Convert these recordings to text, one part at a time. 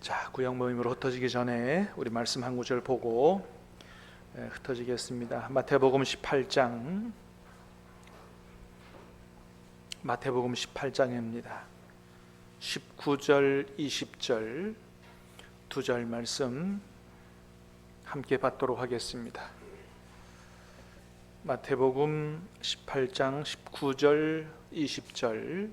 자, 구역 모임으로 흩어지기 전에 우리 말씀 한 구절 보고 예, 흩어지겠습니다. 마태복음 18장 마태복음 18장입니다. 19절, 20절 두 절 말씀 함께 받도록 하겠습니다. 마태복음 18장 19절, 20절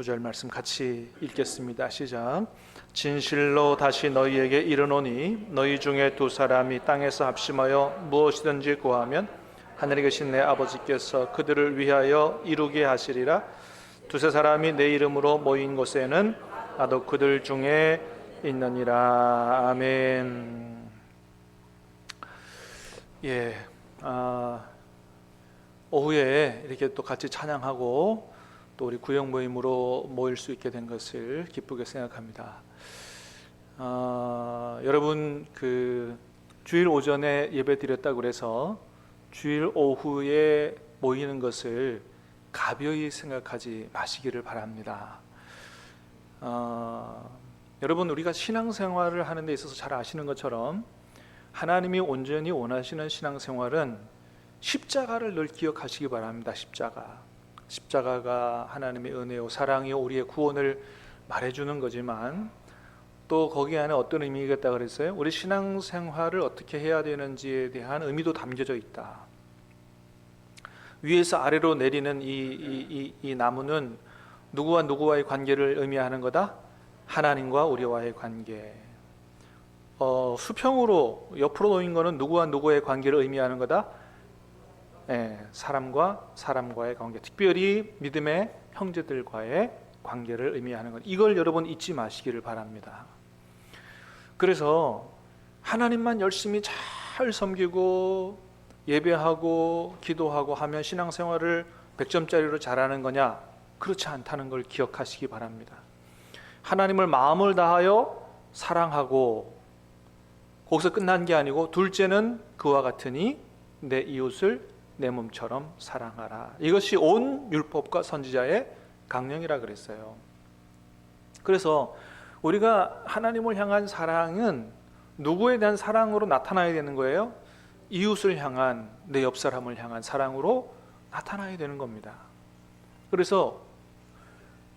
두절 말씀 같이 읽겠습니다. 시작. 진실로 다시 너희에게 이르노니 너희 중에 두 사람이 땅에서 합심하여 무엇이든지 구하면 하늘에 계신 내 아버지께서 그들을 위하여 이루게 하시리라. 두세 사람이 내 이름으로 모인 곳에는 나도 그들 중에 있느니라. 아멘. 예, 아, 오후에 이렇게 또 같이 찬양하고 또 우리 구역 모임으로 모일 수 있게 된 것을 기쁘게 생각합니다. 아, 여러분 그 주일 오전에 예배 드렸다고 그래서 주일 오후에 모이는 것을 가벼이 생각하지 마시기를 바랍니다. 아, 여러분 우리가 신앙생활을 하는 데 있어서 잘 아시는 것처럼 하나님이 온전히 원하시는 신앙생활은 십자가를 늘 기억하시기 바랍니다. 십자가. 십자가가 하나님의 은혜요 사랑이요 우리의 구원을 말해주는 거지만 또 거기 안에 어떤 의미가 있다 그랬어요? 우리 신앙생활을 어떻게 해야 되는지에 대한 의미도 담겨져 있다. 위에서 아래로 내리는 이, 이, 이, 이 나무는 누구와 누구와의 관계를 의미하는 거다? 하나님과 우리와의 관계. 어, 수평으로 옆으로 놓인 거는 누구와 누구의 관계를 의미하는 거다? 예, 사람과 사람과의 관계, 특별히 믿음의 형제들과의 관계를 의미하는 것. 이걸 여러분 잊지 마시기를 바랍니다. 그래서 하나님만 열심히 잘 섬기고 예배하고 기도하고 하면 신앙생활을 100점짜리로 잘하는 거냐? 그렇지 않다는 걸 기억하시기 바랍니다. 하나님을 마음을 다하여 사랑하고 거기서 끝난 게 아니고 둘째는 그와 같으니 내 이웃을 내 몸처럼 사랑하라. 이것이 온 율법과 선지자의 강령이라 그랬어요. 그래서 우리가 하나님을 향한 사랑은 누구에 대한 사랑으로 나타나야 되는 거예요? 이웃을 향한 내 옆 사람을 향한 사랑으로 나타나야 되는 겁니다. 그래서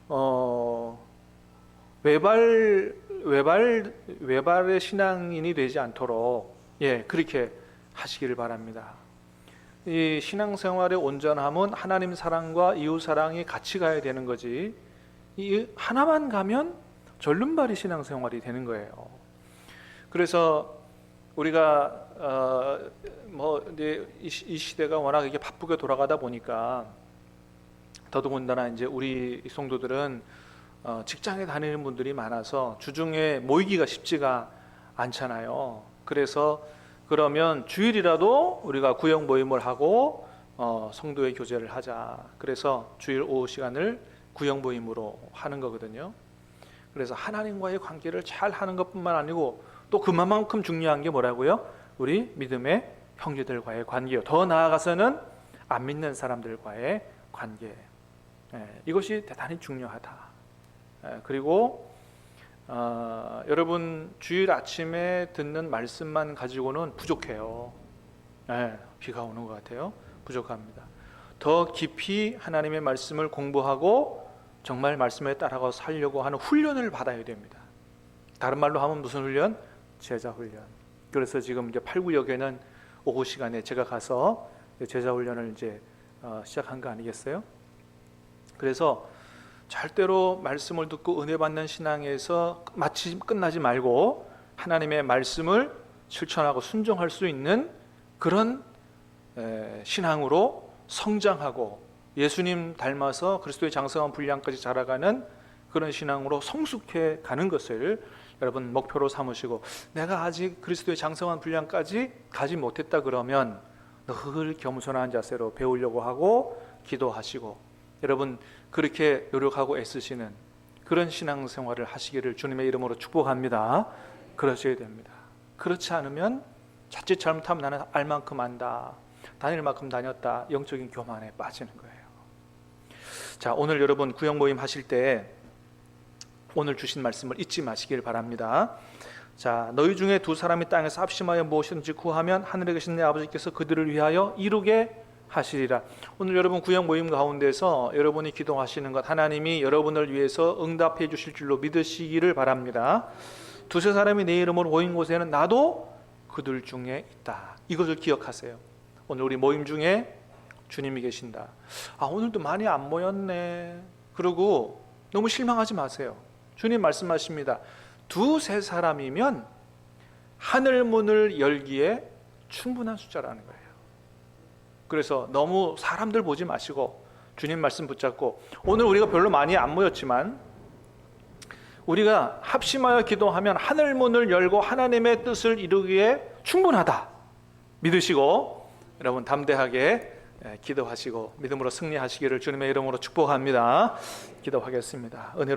어, 외발 외발 외발의 신앙인이 되지 않도록 예 그렇게 하시기를 바랍니다. 이 신앙생활의 온전함은 하나님 사랑과 이웃 사랑이 같이 가야 되는 거지. 이 하나만 가면 절름발이 신앙생활이 되는 거예요. 그래서 우리가 어, 뭐 이제 이 시대가 워낙 이게 바쁘게 돌아가다 보니까 더더군다나 이제 우리 성도들은 어, 직장에 다니는 분들이 많아서 주중에 모이기가 쉽지가 않잖아요. 그래서 그러면 주일이라도 우리가 구역 모임을 하고 어, 성도의 교제를 하자. 그래서 주일 오후 시간을 구역 모임으로 하는 거거든요. 그래서 하나님과의 관계를 잘 하는 것뿐만 아니고 또 그만큼 중요한 게 뭐라고요? 우리 믿음의 형제들과의 관계요. 더 나아가서는 안 믿는 사람들과의 관계. 예, 이것이 대단히 중요하다. 예, 그리고 어, 여러분 주일 아침에 듣는 말씀만 가지고는 부족해요. 네, 비가 오는 것 같아요. 부족합니다. 더 깊이 하나님의 말씀을 공부하고 정말 말씀에 따라가 살려고 하는 훈련을 받아야 됩니다. 다른 말로 하면 무슨 훈련? 제자 훈련. 그래서 지금 이제 8, 9역에는 오후 시간에 제가 가서 제자 훈련을 이제 어, 시작한 거 아니겠어요? 그래서 절대로 말씀을 듣고 은혜 받는 신앙에서 마치 끝나지 말고 하나님의 말씀을 실천하고 순종할 수 있는 그런 신앙으로 성장하고 예수님 닮아서 그리스도의 장성한 분량까지 자라가는 그런 신앙으로 성숙해 가는 것을 여러분 목표로 삼으시고 내가 아직 그리스도의 장성한 분량까지 가지 못했다 그러면 늘 겸손한 자세로 배우려고 하고 기도하시고 여러분 그렇게 노력하고 애쓰시는 그런 신앙생활을 하시기를 주님의 이름으로 축복합니다. 그러셔야 됩니다. 그렇지 않으면 자칫 잘못하면 나는 알 만큼 안다. 다닐 만큼 다녔다. 영적인 교만에 빠지는 거예요. 자, 오늘 여러분 구역 모임 하실 때 오늘 주신 말씀을 잊지 마시길 바랍니다. 자, 너희 중에 두 사람이 땅에서 합심하여 무엇이든지 구하면 하늘에 계신 내 아버지께서 그들을 위하여 이루게 하시리라. 오늘 여러분 구역 모임 가운데서 여러분이 기도하시는 것 하나님이 여러분을 위해서 응답해 주실 줄로 믿으시기를 바랍니다. 두세 사람이 내 이름으로 모인 곳에는 나도 그들 중에 있다. 이것을 기억하세요. 오늘 우리 모임 중에 주님이 계신다. 아, 오늘도 많이 안 모였네. 그리고 너무 실망하지 마세요. 주님 말씀하십니다. 두세 사람이면 하늘 문을 열기에 충분한 숫자라는 거예요. 그래서 너무 사람들 보지 마시고 주님 말씀 붙잡고 오늘 우리가 별로 많이 안 모였지만 우리가 합심하여 기도하면 하늘 문을 열고 하나님의 뜻을 이루기에 충분하다 믿으시고 여러분 담대하게 예, 기도하시고 믿음으로 승리하시기를 주님의 이름으로 축복합니다. 기도하겠습니다. 은혜로